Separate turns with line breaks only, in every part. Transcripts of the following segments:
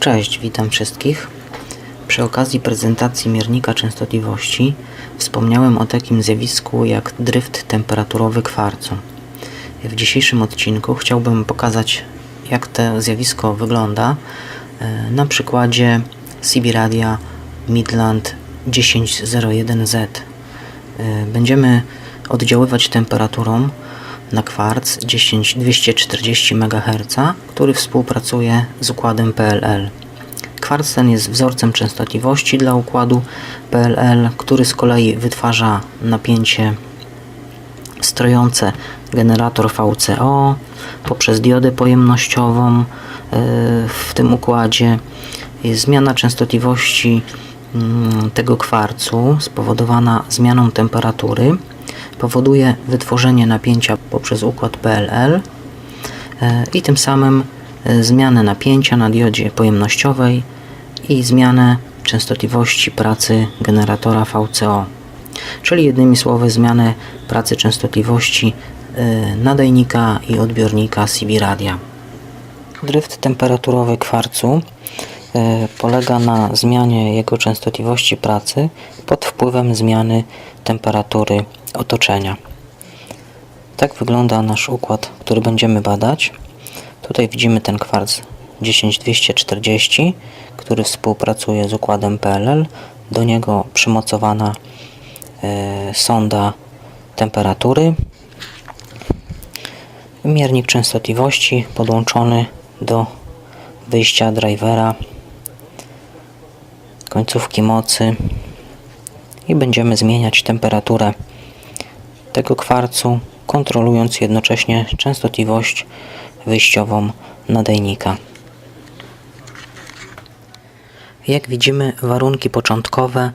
Cześć, witam wszystkich. Przy okazji prezentacji miernika częstotliwości wspomniałem o takim zjawisku jak dryft temperaturowy kwarcu. W dzisiejszym odcinku chciałbym pokazać jak to zjawisko wygląda e, na przykładzie CB Radia Midland 1001Z. E, Będziemy oddziaływać temperaturą na kwarc 10240 MHz, który współpracuje z układem PLL. Kwarc ten jest wzorcem częstotliwości dla układu PLL, który z kolei wytwarza napięcie strojące generator VCO poprzez diodę pojemnościową yy, w tym układzie. Zmiana częstotliwości mm, tego kwarcu spowodowana zmianą temperatury powoduje wytworzenie napięcia poprzez układ PLL e, i tym samym e, zmianę napięcia na diodzie pojemnościowej i zmianę częstotliwości pracy generatora VCO, czyli jednymi słowy zmianę pracy częstotliwości e, nadajnika i odbiornika CB radia. Dryft temperaturowy kwarcu polega na zmianie jego częstotliwości pracy pod wpływem zmiany temperatury otoczenia. Tak wygląda nasz układ, który będziemy badać. Tutaj widzimy ten kwarc 10240, który współpracuje z układem PLL. Do niego przymocowana e, sonda temperatury. Miernik częstotliwości podłączony do wyjścia drivera końcówki mocy i będziemy zmieniać temperaturę tego kwarcu, kontrolując jednocześnie częstotliwość wyjściową nadajnika. Jak widzimy, warunki początkowe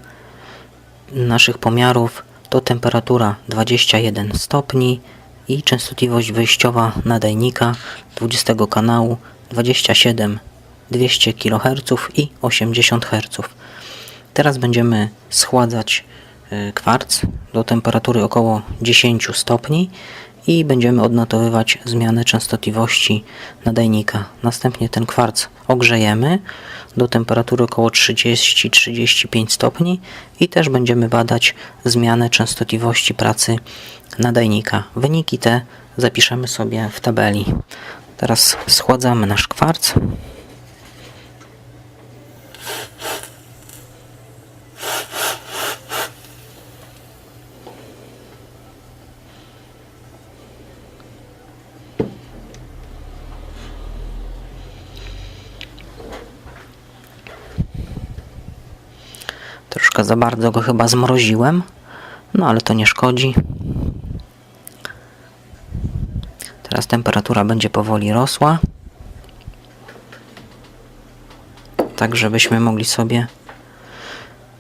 naszych pomiarów to temperatura 21 stopni i częstotliwość wyjściowa nadajnika 20 kanału 27 200 kHz i 80 Hz. Teraz będziemy schładzać kwarc do temperatury około 10 stopni i będziemy odnotowywać zmianę częstotliwości nadajnika. Następnie ten kwarc ogrzejemy do temperatury około 30-35 stopni i też będziemy badać zmianę częstotliwości pracy nadajnika. Wyniki te zapiszemy sobie w tabeli. Teraz schładzamy nasz kwarc. Za bardzo go chyba zmroziłem, no ale to nie szkodzi. Teraz temperatura będzie powoli rosła. Tak, żebyśmy mogli sobie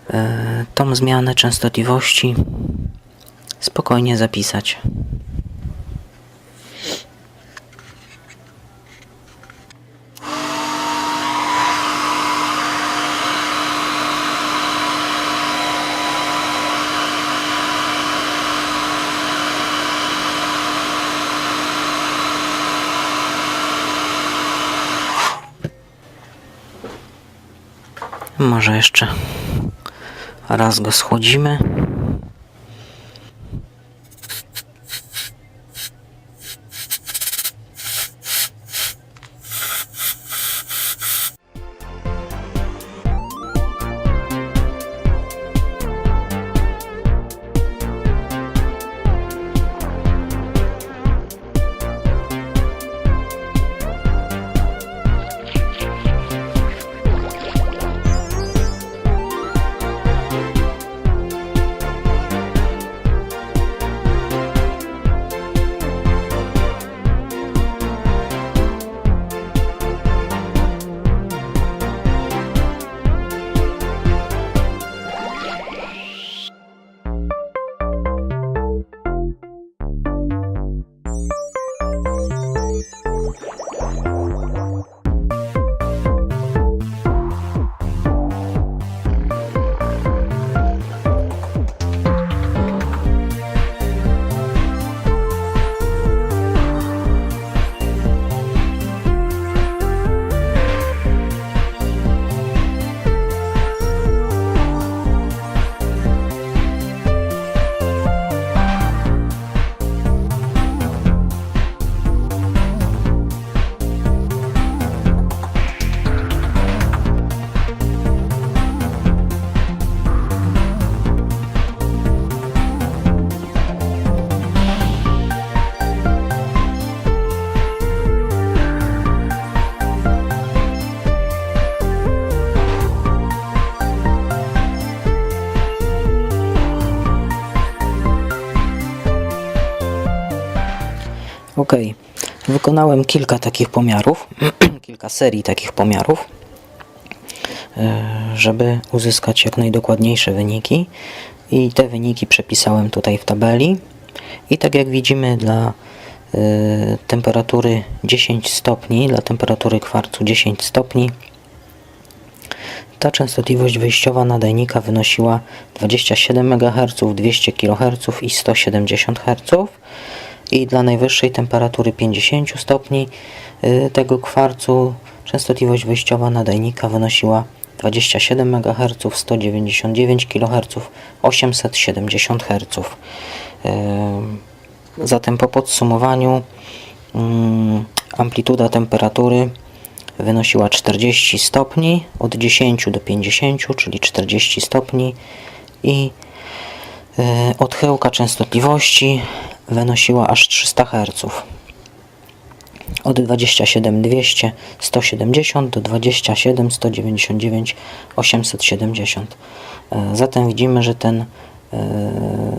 e, tą zmianę częstotliwości spokojnie zapisać. Może jeszcze raz go schłodzimy. Ok, wykonałem kilka takich pomiarów, kilka serii takich pomiarów, e, żeby uzyskać jak najdokładniejsze wyniki. I te wyniki przepisałem tutaj w tabeli. I tak jak widzimy, dla e, temperatury 10 stopni, dla temperatury kwarcu 10 stopni, ta częstotliwość wyjściowa nadajnika wynosiła 27 MHz, 200 kHz i 170 Hz. I dla najwyższej temperatury 50 stopni y, tego kwarcu częstotliwość wyjściowa nadajnika wynosiła 27 MHz, 199 kHz, 870 Hz. Y, Zatem po podsumowaniu mm, amplituda temperatury wynosiła 40 stopni od 10 do 50, czyli 40 stopni i e, odchyłka częstotliwości wynosiła aż 300 Hz. Od 27200 170 do 27 199 870. E, Zatem widzimy, że ten e,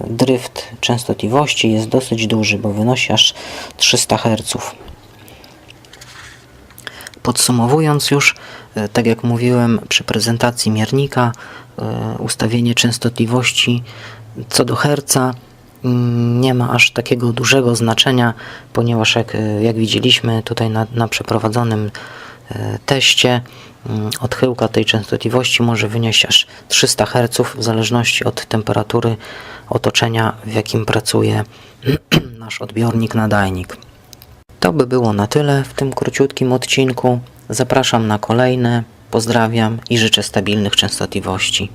dryft częstotliwości jest dosyć duży, bo wynosi aż 300 Hz. Podsumowując już, e, tak jak mówiłem przy prezentacji miernika, e, ustawienie częstotliwości co do herca nie ma aż takiego dużego znaczenia, ponieważ jak, e, jak widzieliśmy tutaj na, na przeprowadzonym e, teście, mm, odchyłka tej częstotliwości może wynieść aż 300 Hz w zależności od temperatury otoczenia, w jakim pracuje nasz odbiornik nadajnik. To by było na tyle w tym króciutkim odcinku. Zapraszam na kolejne. Pozdrawiam i życzę stabilnych częstotliwości.